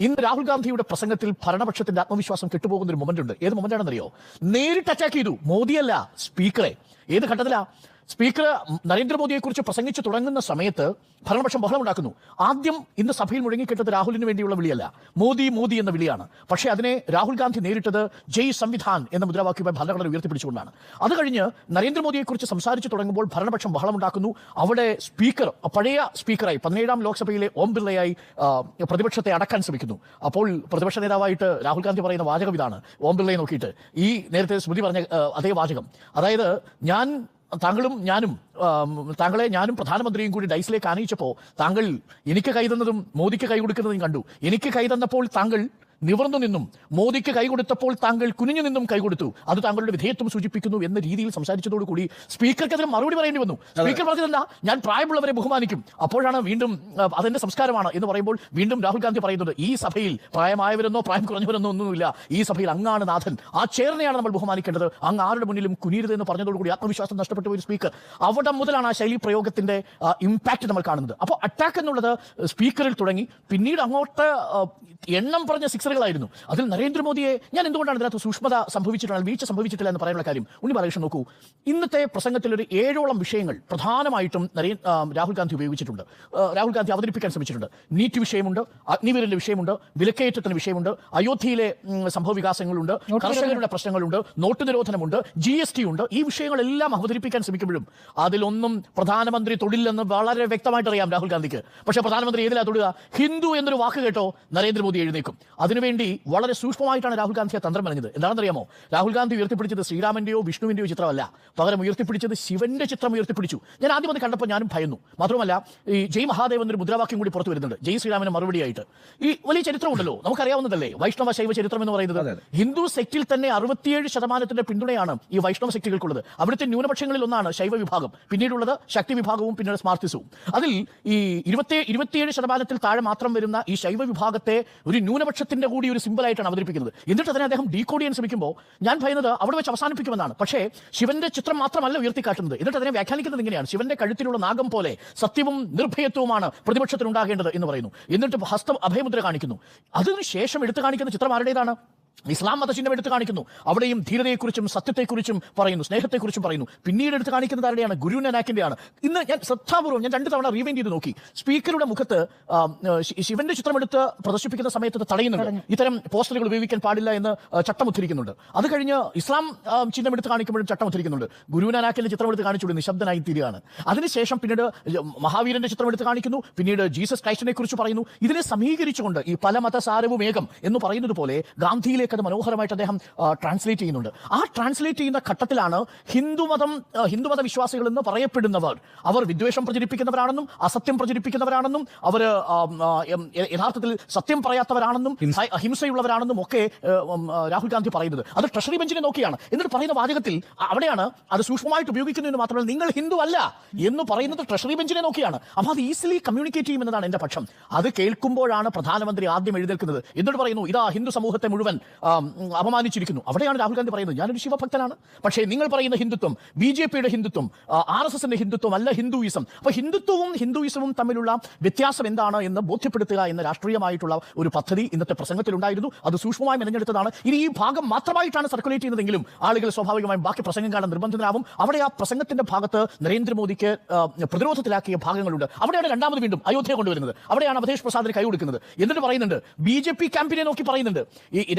ഇന്ന് രാഹുൽ ഗാന്ധിയുടെ പ്രസംഗത്തിൽ ഭരണപക്ഷത്തിന്റെ ആത്മവിശ്വാസം കെട്ടുപോകുന്ന ഒരു മൊമെന്റ് ഉണ്ട്. ഏത് മൊമെന്റ് ആണെന്നറിയോ? നേരിട്ട് അറ്റാക്ക് ചെയ്തു. മോദിയല്ല സ്പീക്കറെ ഏത് ഘട്ടത്തിലാ? സ്പീക്കർ നരേന്ദ്രമോദിയെ കുറിച്ച് പ്രസംഗിച്ചു തുടങ്ങുന്ന സമയത്ത് ഭരണപക്ഷം ബഹളമുണ്ടാക്കുന്നു. ആദ്യം ഇന്ന് സഭയിൽ മുഴങ്ങിക്കിട്ടത് രാഹുലിന് വേണ്ടിയുള്ള വിളിയല്ല. മോദി മോദി എന്ന വിളിയാണ്. പക്ഷേ അതിനെ രാഹുൽ ഗാന്ധി നേരിട്ടത് ജയ് സംവിധാൻ എന്ന മുദ്രാവാക്യമായി ഭരണഘടന ഉയർത്തിപ്പിടിച്ചുകൊണ്ടാണ്. അത് കഴിഞ്ഞ് നരേന്ദ്രമോദിയെ കുറിച്ച് സംസാരിച്ചു തുടങ്ങുമ്പോൾ ഭരണപക്ഷം ബഹളമുണ്ടാക്കുന്നു. അവിടെ സ്പീക്കർ പഴയ സ്പീക്കറായി പതിനേഴാം ലോക്സഭയിലെ ഓം ബിർളയായി പ്രതിപക്ഷത്തെ അടക്കാൻ ശ്രമിക്കുന്നു. അപ്പോൾ പ്രതിപക്ഷ നേതാവായിട്ട് രാഹുൽ ഗാന്ധി പറയുന്ന വാചകം ഇതാണ്. ഓം ബിർളയെ നോക്കിയിട്ട്. ഈ നേരത്തെ സ്മൃതി പറഞ്ഞ അതേ വാചകം. അതായത് ഞാൻ താങ്കളും ഞാനും താങ്കളെ ഞാനും പ്രധാനമന്ത്രിയും കൂടി ഡൈസിലേക്ക് ആനയിച്ചപ്പോൾ താങ്കൾ എനിക്ക് കൈ തന്നതും മോദിക്ക് കൈ കൊടുക്കുന്നതും കണ്ടു. എനിക്ക് കൈ തന്നപ്പോൾ താങ്കൾ നിവർന്നു നിന്നും മോദിക്ക് കൈ കൊടുത്തപ്പോൾ താങ്കൾ കുനിഞ്ഞു നിന്നും കൈ കൊടുത്തു. അത് താങ്കളുടെ വിധേയത്വം സൂചിപ്പിക്കുന്നു എന്ന രീതിയിൽ സംസാരിച്ചതോടുകൂടി സ്പീക്കർക്കെതിരെ മറുപടി പറയേണ്ടി വന്നു സ്പീക്കർ പറഞ്ഞതെന്താ ഞാൻ പ്രായമുള്ളവരെ ബഹുമാനിക്കും. അപ്പോഴാണ് വീണ്ടും അതെന്റെ സംസ്കാരമാണ് എന്ന് പറയുമ്പോൾ വീണ്ടും രാഹുൽ ഗാന്ധി പറയുന്നത് ഈ സഭയിൽ പ്രായമായവരെന്നോ പ്രായം കുറഞ്ഞവരെന്നോ ഒന്നുമില്ല. ഈ സഭയിൽ അങ്ങാണ് നാഥൻ. ആ ചേർന്നെയാണ് നമ്മൾ ബഹുമാനിക്കേണ്ടത്. അങ്ങ് ആരുടെ മുന്നിലും കുനിയരുത് എന്ന് പറഞ്ഞതോടുകൂടി ആത്മവിശ്വാസം നഷ്ടപ്പെട്ട ഒരു സ്പീക്കർ. അവിടെ മുതലാണ് ആ ശൈലി പ്രയോഗത്തിന്റെ ഇമ്പാക്ട് നമ്മൾ കാണുന്നത്. അപ്പോൾ അറ്റാക്ക് എന്നുള്ളത് സ്പീക്കറിൽ തുടങ്ങി. പിന്നീട് അങ്ങോട്ട് എണ്ണം പറഞ്ഞ സിക്സറുകളായിരുന്നു അതിൽ നരേന്ദ്രമോദിയെ ഞാൻ എന്തുകൊണ്ടാണ് ഇതിനകത്ത് സൂക്ഷ്മത സംഭവിച്ചിട്ടുള്ള വീഴ്ച സംഭവിച്ചിട്ടില്ല എന്ന് പറയാനുള്ള കാര്യം ഉണ്ണി ബാലകൃഷ്ണൻ നോക്കൂ. ഇന്നത്തെ പ്രസംഗത്തിൽ ഒരു ഏഴോളം വിഷയങ്ങൾ പ്രധാനമായിട്ടും നരേ രാഹുൽ ഗാന്ധി ഉപയോഗിച്ചിട്ടുണ്ട്. രാഹുൽ ഗാന്ധി അവതരിപ്പിക്കാൻ ശ്രമിച്ചിട്ടുണ്ട്. നീറ്റ് വിഷയമുണ്ട് അഗ്നിവീരന്റെ വിഷയമുണ്ട് വിലക്കയറ്റത്തിന് വിഷയമുണ്ട് അയോധ്യയിലെ സംഭവ വികാസങ്ങളുണ്ട് കർഷകരുടെ പ്രശ്നങ്ങളുണ്ട് നോട്ട് നിരോധനമുണ്ട് ജി എസ് ടി ഉണ്ട്. ഈ വിഷയങ്ങളെല്ലാം അവതരിപ്പിക്കാൻ ശ്രമിക്കുമ്പോഴും അതിലൊന്നും പ്രധാനമന്ത്രി തൊടില്ലെന്ന് വളരെ വ്യക്തമായിട്ട് അറിയാം രാഹുൽ ഗാന്ധിക്ക്. പക്ഷേ പ്രധാനമന്ത്രി ഏതിലാ തൊടുക? ഹിന്ദു എന്നൊരു വാക്ക് കേട്ടോ നരേന്ദ്രമോദി എഴുന്നേക്കും അതിനുവേണ്ടി വളരെ സൂക്ഷ്മമായിട്ടാണ് രാഹുൽ ഗാന്ധിയെ തന്ത്രം പറഞ്ഞത് എന്താണെന്നറിയാമോ? രാഹുൽ ഗാന്ധി ഉയർത്തിപ്പിടിച്ചത് ശ്രീരാമന്റെയോ വിഷ്ണുവിന്റെയോ ചിത്രമല്ല. പകരം ഉയർത്തിപ്പിടിച്ചത് ശിവന്റെ ചിത്രം ഉയർത്തിപ്പിടിച്ചു. ഞാൻ ആദ്യം അത് കണ്ടപ്പോൾ ഞാനും ഭയന്നു. മാത്രമല്ല ഈ ജയ് മഹാദേവൻ എന്നൊരു മുദ്രാവാക്യം കൂടി പുറത്തു വരുന്നുണ്ട്. ജയ് ശ്രീരാമന് മറുപടിയായിട്ട്. ഈ വലിയ ചരിത്രമുണ്ടല്ലോ നമുക്കറിയാവുന്നതല്ലേ? വൈഷ്ണവ ശൈവ ചരിത്രം എന്ന് പറയുന്നത്. ഹിന്ദു സെക്റ്റിൽ തന്നെ അറുപത്തിയേഴ് ശതമാനത്തിന്റെ പിന്തുണയാണ് ഈ വൈഷ്ണവ ശക്തികൾക്കുള്ളത് അവിടുത്തെ ന്യൂനപക്ഷങ്ങളിൽ ഒന്നാണ് ശൈവ വിഭാഗം. പിന്നീടുള്ളത് ശക്തി വിഭാഗവും പിന്നീട് സ്മാർത്തിസവും. അതിൽ ഈ ഇരുപത്തി ഇരുപത്തിയേഴ് ശതമാനത്തിൽ താഴെ മാത്രം വരുന്ന ഈ ശൈവ വിഭാഗത്തെ ഒരു ന്യൂനപക്ഷത്തിന്റെ കൂടി ഒരു സിമ്പിളായിട്ടാണ് അവതരിപ്പിക്കുന്നത്. എന്നിട്ട് അതിനെ അദ്ദേഹം ഡീകോഡ് ചെയ്യാൻ ശ്രമിക്കുമ്പോൾ ഞാൻ ഭയന്നത് അവിടെ വെച്ച് അവസാനിപ്പിക്കുമെന്നാണ്. പക്ഷേ ശിവന്റെ ചിത്രം മാത്രമല്ല ഉയർത്തിക്കാട്ടുന്നത്. എന്നിട്ട് അതിനെ വ്യാഖ്യാനിക്കുന്നത് ഇങ്ങനെയാണ്. ശിവന്റെ കഴുത്തിലുള്ള നാഗം പോലെ സത്യവും നിർഭയത്വവുമാണ് പ്രതിപക്ഷത്തിനുണ്ടാകേണ്ടത് എന്ന് പറയുന്നു. എന്നിട്ട് ഹസ്തം അഭയമുദ്ര കാണിക്കുന്നു. അതിനുശേഷം എടുത്തു കാണിക്കുന്ന ചിത്രം ആരുടേതാണ്? ഇസ്ലാം മതചിഹ്നം എടുത്ത് കാണിക്കുന്നു. അവിടെയും ധീരതയെക്കുറിച്ചും സത്യത്തെക്കുറിച്ചും പറയുന്നു. സ്നേഹത്തെക്കുറിച്ചും പറയുന്നു. പിന്നീട് എടുത്ത് കാണിക്കുന്നത് ആരുടെയാണ്? ഗുരു നാനാക്കിന്റെയാണ്. ഇന്ന് ഞാൻ ശ്രദ്ധാപൂർവം ഞാൻ രണ്ട് തവണ റീവൈൻഡ് ചെയ്ത് നോക്കി. സ്പീക്കറുടെ മുഖത്ത് ശിവന്റെ ചിത്രം എടുത്ത് പ്രദർശിപ്പിക്കുന്ന സമയത്ത് തടയുന്നുണ്ട്. ഇത്തരം പോസ്റ്ററുകൾ ഉപയോഗിക്കാൻ പാടില്ല എന്ന് ചട്ടം ഉദ്ധരിക്കുന്നുണ്ട് അത് കഴിഞ്ഞ് ഇസ്ലാം ചിഹ്നം എടുത്ത് കാണിക്കുമ്പോഴും ചട്ടം ഉദ്ധരിക്കുന്നുണ്ട് ഗുരു നാനാക്കിന്റെ ചിത്രം എടുത്ത് കാണിച്ചുകൊണ്ട് നിശബ്ദനായി തീരുകയാണ്. അതിനുശേഷം പിന്നീട് മഹാവീരന്റെ ചിത്രം എടുത്ത് കാണിക്കുന്നു. പിന്നീട് ജീസസ് ക്രൈസ്റ്റിനെ കുറിച്ച് പറയുന്നു. ഇതിനെ സമീകരിച്ചുകൊണ്ട് ഈ പല മതസാരവും ഏകം എന്ന് പറയുന്നത് പോലെ ഗാന്ധിയിലേക്ക് അത് മനോഹരമായിട്ട് അദ്ദേഹം ട്രാൻസ്ലേറ്റ് ചെയ്യുന്നുണ്ട്. ആ ട്രാൻസ്ലേറ്റ് ചെയ്യുന്ന ഘട്ടത്തിലാണ് ഹിന്ദുമതം ഹിന്ദുമത വിശ്വാസികൾ എന്ന് പറയപ്പെടുന്നവർ. അവർ വിദ്വേഷം പ്രചരിപ്പിക്കുന്നവരാണെന്നും അസത്യം പ്രചരിപ്പിക്കുന്നവരാണെന്നും അവർ യഥാർത്ഥത്തിൽ സത്യം പറയാത്തവരാണെന്നും അഹിംസയുള്ളവരാണെന്നും ഒക്കെ രാഹുൽ ഗാന്ധി പറയുന്നത്. അത് ട്രഷറി ബെഞ്ചിനെ നോക്കിയാണ്. എന്നിട്ട് പറയുന്ന വാചകത്തിൽ അവിടെയാണ് അത് സൂക്ഷ്മമായിട്ട് ഉപയോഗിക്കുന്നു എന്ന് മാത്രമല്ല നിങ്ങൾ ഹിന്ദു അല്ല എന്ന് പറയുന്നത് ട്രഷറി ബെഞ്ചിനെ നോക്കിയാണ്. അപ്പോൾ അത് ഈസിലി കമ്മ്യൂണിക്കേറ്റ് ചെയ്യുമെന്നതാണ് എന്റെ പക്ഷം. അത് കേൾക്കുമ്പോഴാണ് പ്രധാനമന്ത്രി ആദ്യം എഴുതേൽക്കുന്നത് എന്നിട്ട് പറയുന്നു ഇതാ ഹിന്ദു സമൂഹത്തെ മുഴുവൻ അപമാനിച്ചിരിക്കുന്നു. അവിടെയാണ് രാഹുൽ ഗാന്ധി പറയുന്നത്. ഞാനൊരു ശിവഭക്തനാണ്. പക്ഷേ നിങ്ങൾ പറയുന്ന ഹിന്ദുത്വം ബി ജെ പിയുടെ ഹിന്ദുത്വം ആർ എസ് എസിന്റെ ഹിന്ദുത്വം അല്ല ഹിന്ദുയിസം. അപ്പൊ ഹിന്ദുത്വവും ഹിന്ദുയിസവും തമ്മിലുള്ള വ്യത്യാസം എന്താണ് എന്ന് ബോധ്യപ്പെടുത്തുക എന്ന രാഷ്ട്രീയമായിട്ടുള്ള ഒരു പദ്ധതി ഇന്നത്തെ പ്രസംഗത്തിലുണ്ടായിരുന്നു. അത് സൂക്ഷ്മമായി മെനഞ്ഞെടുത്തതാണ്. ഇനി ഈ ഭാഗം മാത്രമായിട്ടാണ് സർക്കുലേറ്റ് ചെയ്യുന്നതെങ്കിലും ആളുകൾ സ്വാഭാവികമായും ബാക്കി പ്രസംഗം കാണാൻ നിർബന്ധിതരാകും അവിടെ ആ പ്രസംഗത്തിന്റെ ഭാഗത്ത് നരേന്ദ്രമോദിക്ക് പ്രതിരോധത്തിലാക്കിയ ഭാഗങ്ങളുണ്ട്. അവിടെയാണ് രണ്ടാമത് വീണ്ടും അയോധ്യ കൊണ്ടുവരുന്നത്. അവിടെയാണ് അവധേഷ് പ്രസാദിന് കൈ കൊടുക്കുന്നത്. എന്നിട്ട് പറയുന്നുണ്ട് ബി ജെ പി ക്യാമ്പിനെ നോക്കി പറയുന്നുണ്ട്. ഈ